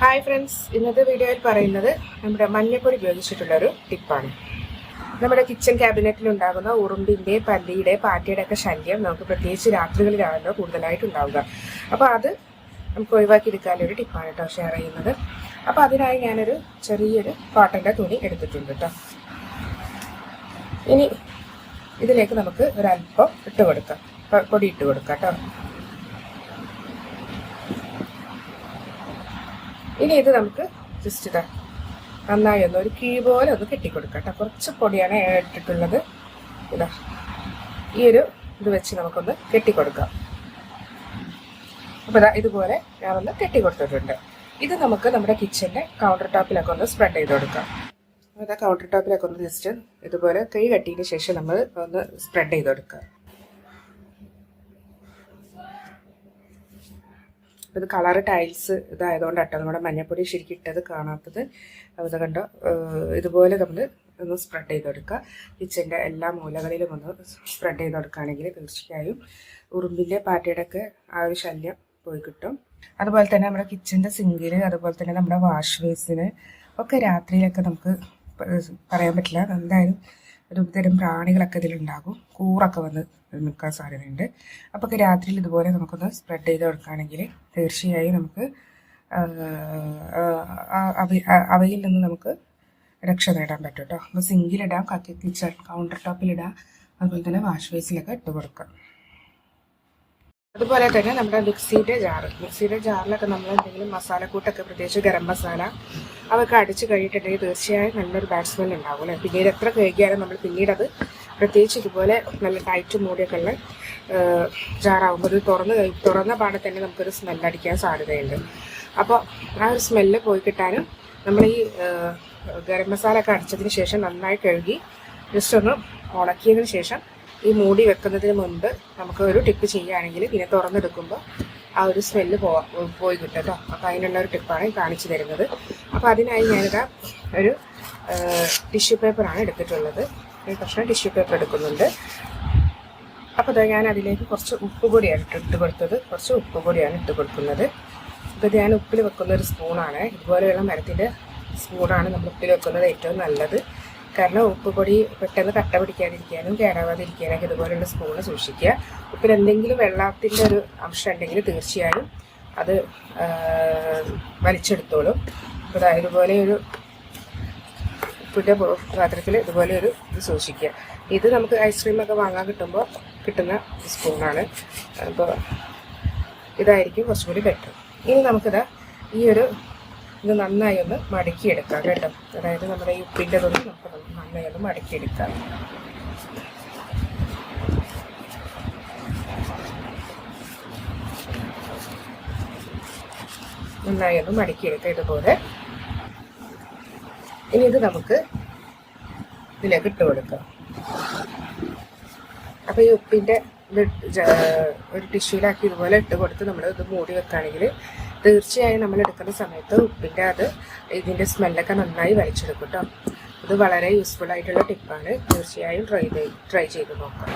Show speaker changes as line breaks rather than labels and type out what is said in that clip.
Hi friends ഇന്നത്തെ വീഡിയോയിൽ പറയുന്നത് നമ്മുടെ മഞ്ഞപ്പൊടി ഉപയോഗിച്ചിട്ടുള്ള ഒരു ടിപ്പാണ് നമ്മുടെ കിച്ചൺ ക്യാബിനറ്റിൽ ഉണ്ടാകുന്ന ഉറുമ്പിന്റെ പല്ലിയുടെ പാറ്റയുടെ ഒക്കെ ശല്യം നമുക്ക് പ്രത്യേകിച്ച് രാത്രികളിലാണല്ലോ കൂടുതലായിട്ട് ഉണ്ടാവുക. അപ്പോൾ അത് നമുക്ക് ഒഴിവാക്കി എടുക്കാനൊരു ടിപ്പാണ് കേട്ടോ ഷെയർ ചെയ്യുന്നത്. അപ്പോൾ അതിനായി ഞാനൊരു ചെറിയൊരു കോട്ടന്റെ തുണി എടുത്തിട്ടുണ്ട് കേട്ടോ. ഇനി ഇതിലേക്ക് നമുക്ക് ഒരല്പം ഇട്ട് കൊടുക്കാം. പൊടി ഇട്ട് കൊടുക്കാം കേട്ടോ. ഇനി ഇത് നമുക്ക് ജസ്റ്റ് ഇതാ നന്നായി ഒന്ന് ഒരു കീ പോലെ ഒന്ന് കെട്ടിക്കൊടുക്കാം കേട്ടോ. കുറച്ച് പൊടിയാണ് ഇട്ടിട്ടുള്ളത്. ഇതാ. ഈ ഒരു ഇത് വെച്ച് നമുക്കൊന്ന് കെട്ടിക്കൊടുക്കാം. അപ്പോൾ ഇതാ ഇതുപോലെ ഞാനൊന്ന് കെട്ടിക്കൊടുത്തിട്ടുണ്ട്. ഇത് നമുക്ക് നമ്മുടെ കിച്ചന്റെ കൗണ്ടർ ടോപ്പിലൊക്കെ ഒന്ന് സ്പ്രെഡ് ചെയ്ത് കൊടുക്കാം. അതാ കൗണ്ടർ ടോപ്പിലൊക്കെ ഒന്ന് ജസ്റ്റ് ഇതുപോലെ കൈ കെട്ടിയതിന് ശേഷം നമ്മൾ ഒന്ന് സ്പ്രെഡ് ചെയ്ത് കൊടുക്കുക ഇത് കളറ് ടൈൽസ് ഇതായതുകൊണ്ട് അട്ടോ നമ്മുടെ മഞ്ഞപ്പൊടി ശരിക്കും ഇട്ടത് കാണാത്തത്. അത് കണ്ടോ? ഇതുപോലെ നമ്മൾ ഒന്ന് സ്പ്രെഡ് ചെയ്ത് കൊടുക്കുക കിച്ചന്റെ എല്ലാ മൂലകളിലും ഒന്ന് സ്പ്രെഡ് ചെയ്ത് കൊടുക്കുകയാണെങ്കിൽ തീർച്ചയായും ഉറുമ്പിന്റെ പാറ്റയുടെ ഒക്കെ ആ ഒരു ശല്യം പോയി കിട്ടും. അതുപോലെ തന്നെ നമ്മുടെ കിച്ചന്റെ സിങ്കിൽ അതുപോലെ തന്നെ നമ്മുടെ വാഷ് ബേസിന് ഒക്കെ രാത്രിയിലൊക്കെ നമുക്ക് പറയാൻ പറ്റില്ല. എന്തായാലും ഒരു തരം പ്രാണികളൊക്കെ ഇതിലുണ്ടാകും. കൂറൊക്കെ വന്ന് നിൽക്കാൻ സാധ്യതയുണ്ട്. അപ്പോൾ രാത്രിയിൽ ഇതുപോലെ നമുക്കൊന്ന് സ്പ്രെഡ് ചെയ്ത് കൊടുക്കുകയാണെങ്കിൽ തീർച്ചയായും നമുക്ക് അവയിൽ നിന്ന് നമുക്ക് രക്ഷ നേടാൻ പറ്റും കേട്ടോ അപ്പോൾ സിങ്കിലിടാം കിച്ചൺ കൗണ്ടർ ടോപ്പിലിടാം അതുപോലെ തന്നെ വാഷ് ബേസിലൊക്കെ ഇട്ട് കൊടുക്കാം. അതുപോലെ തന്നെ നമ്മുടെ മിക്സിയുടെ ജാറ് മിക്സിയുടെ ജാറിലൊക്കെ നമ്മൾ എന്തെങ്കിലും മസാലക്കൂട്ടൊക്കെ പ്രത്യേകിച്ച് ഗരം മസാല അതൊക്കെ അടിച്ച് കഴിഞ്ഞിട്ടുണ്ടെങ്കിൽ തീർച്ചയായും നല്ലൊരു ബാഡ് സ്മെൽ ഉണ്ടാവും അല്ലേ? പിന്നീട് എത്ര കഴുകിയാലും നമ്മൾ പിന്നീട് അത് പ്രത്യേകിച്ച് ഇതുപോലെ നല്ല ടൈറ്റ് മൂടിയൊക്കെ ഉള്ള ജാറാകുമ്പോൾ ഇത് തുറന്ന് തുറന്ന പാടെ തന്നെ നമുക്കൊരു സ്മെല്ലടിക്കാൻ സാധ്യതയുണ്ട്. അപ്പോൾ ആ ഒരു സ്മെല്ല് പോയി കിട്ടാനും നമ്മൾ ഈ ഗരം മസാല ഒക്കെ അടിച്ചതിന് ശേഷം നന്നായി കഴുകി ജസ്റ്റ് ഒന്ന് ഉണക്കിയതിന് ശേഷം ഈ മൂടി വെക്കുന്നതിന് മുൻപ് നമുക്ക് ഒരു ടിപ്പ് ചെയ്യുകയാണെങ്കിൽ പിന്നെ തുറന്നെടുക്കുമ്പോൾ ആ ഒരു സ്മെല്ല് പോ പോയി കിട്ടും കേട്ടോ. അപ്പോൾ അതിനുള്ള ഒരു ടിപ്പാണ് കാണിച്ചു തരുന്നത്. അപ്പോൾ അതിനായി ഞാനിതാ ഒരു ടിഷ്യൂ പേപ്പറാണ് എടുത്തിട്ടുള്ളത്. ഈ കഷ്ണം ടിഷ്യൂ പേപ്പർ എടുക്കുന്നുണ്ട്. അപ്പോൾ ഇതാ ഞാൻ അതിലേക്ക് കുറച്ച് ഉപ്പ് പൊടിയാണ് ഇട്ട് കൊടുത്തത്. കുറച്ച് ഉപ്പ് പൊടിയാണ് ഇട്ട് കൊടുക്കുന്നത്. ഇത് ഞാൻ ഉപ്പിൽ വെക്കുന്ന ഒരു സ്പൂണാണ് ഇതുപോലെയുള്ള മരത്തിന്റെ സ്പൂണാണ് നമ്മൾ ഉപ്പിൽ വെക്കുന്നത് ഏറ്റവും നല്ലത്. കാരണം ഉപ്പുപൊടി പെട്ടെന്ന് കട്ട പിടിക്കാതിരിക്കാനും കേടാവാതിരിക്കാനൊക്കെ ഇതുപോലെയുള്ള സ്പൂണ് സൂക്ഷിക്കുക. ഉപ്പിൽ എന്തെങ്കിലും വെള്ളത്തിന്റെ ഒരു അംശം ഉണ്ടെങ്കിൽ തീർച്ചയായും അത് വലിച്ചെടുത്തോളും. അപ്പോൾ ഇതുപോലെ ഒരു ഉപ്പിന്റെ പാത്രത്തിൽ ഇതുപോലെ ഒരു ഇത് സൂക്ഷിക്കുക. ഇത് നമുക്ക് ഐസ്ക്രീമൊക്കെ വാങ്ങാൻ കിട്ടുമ്പോൾ കിട്ടുന്ന സ്പൂണാണ്. അപ്പോൾ ഇതായിരിക്കും കുറച്ചുകൂടി ബെറ്റർ. ഇനി നമുക്കിത് ഈ ഒരു ഇത് നന്നായി ഒന്ന് മടക്കിയെടുക്കാം കേട്ടോ. അതായത് നമ്മുടെ ഈ ഉപ്പിന്റെ തൊന്ന് നമുക്ക് നന്നായി ഒന്ന് മടക്കിയെടുക്കാം. നന്നായി ഒന്ന് മടക്കിയെടുക്കാം ഇതുപോലെ. ഇനി ഇത് നമുക്ക് ഇതിലേക്ക് ഇട്ട് കൊടുക്കാം. അപ്പോൾ ഈ ഉപ്പിന്റെ ഒരു ടിഷ്യൂലാക്കി ഇതുപോലെ ഇട്ട് കൊടുത്ത് നമ്മൾ ഇത് മൂടി വെക്കുകയാണെങ്കിൽ തീർച്ചയായും നമ്മൾ എടുക്കുന്ന സമയത്ത് ഉപ്പിന്റെ അത് ഇതിന്റെ സ്മെല്ലൊക്കെ നന്നായി വലിച്ചെടുക്കും കേട്ടോ ഇത് വളരെ യൂസ്ഫുൾ ആയിട്ടുള്ള ടിപ്പാണ് തീർച്ചയായും ട്രൈ ട്രൈ ചെയ്ത് നോക്കാം.